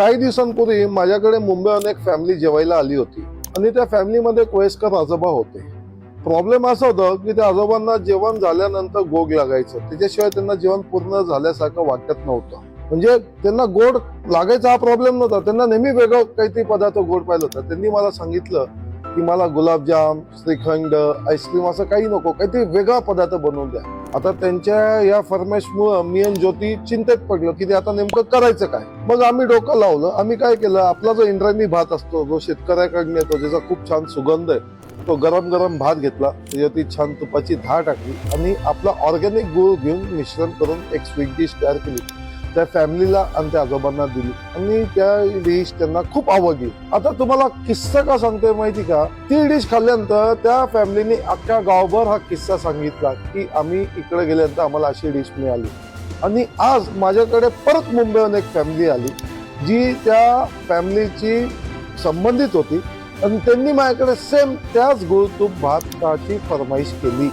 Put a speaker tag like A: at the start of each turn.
A: काही दिवसांपूर्वी माझ्याकडे मुंबईहून एक फॅमिली जेवायला आली होती. आणि त्या फॅमिलीमध्ये एक वयस्कर आजोबा होते. प्रॉब्लेम असा होता की त्या आजोबांना जेवण झाल्यानंतर गोग लागायचं. त्याच्याशिवाय त्यांना जेवण पूर्ण झाल्यासारखं वाटत नव्हतं. म्हणजे त्यांना गोड लागायचा हा प्रॉब्लेम नव्हता. त्यांना नेहमी वेगळं काहीतरी पदार्थ गोड पाहिलं होता. त्यांनी मला सांगितलं की मला गुलाबजाम श्रीखंड आईस्क्रीम असं काही नको. काहीतरी वेगळा पदार्थ बनवून द्या. आता त्यांच्या या फरमाईशमुळं मी आणि ज्योती चिंतेत पडलो की ते आता नेमकं करायचं काय? मग आम्ही डोकं लावलं. आम्ही काय केलं? आपला जो इंद्रायणी भात असतो जो शेतकऱ्याकडून येतो ज्याचा खूप छान सुगंध आहे तो गरम गरम भात घेतला. त्याच्यावरती छान तुपाची धार टाकली आणि आपला ऑर्गॅनिक गुळ घेऊन मिश्रण करून एक स्वीट डिश तयार केली. त्या फॅमिलीला आणि त्या आजोबांना दिली. आणि त्या डिश त्यांना खूप आवडली. आता तुम्हाला किस्सा का सांगतोय माहिती का? ती डिश खाल्ल्यानंतर त्या फॅमिलीने अख्ख्या गावभर हा किस्सा सांगितला की आम्ही इकडे गेल्यानंतर आम्हाला अशी डिश मिळाली. आणि आज माझ्याकडे परत मुंबईहून एक फॅमिली आली जी त्या फॅमिलीची संबंधित होती. आणि त्यांनी माझ्याकडे सेम त्याच गुळतूप भाताची फरमाईश केली.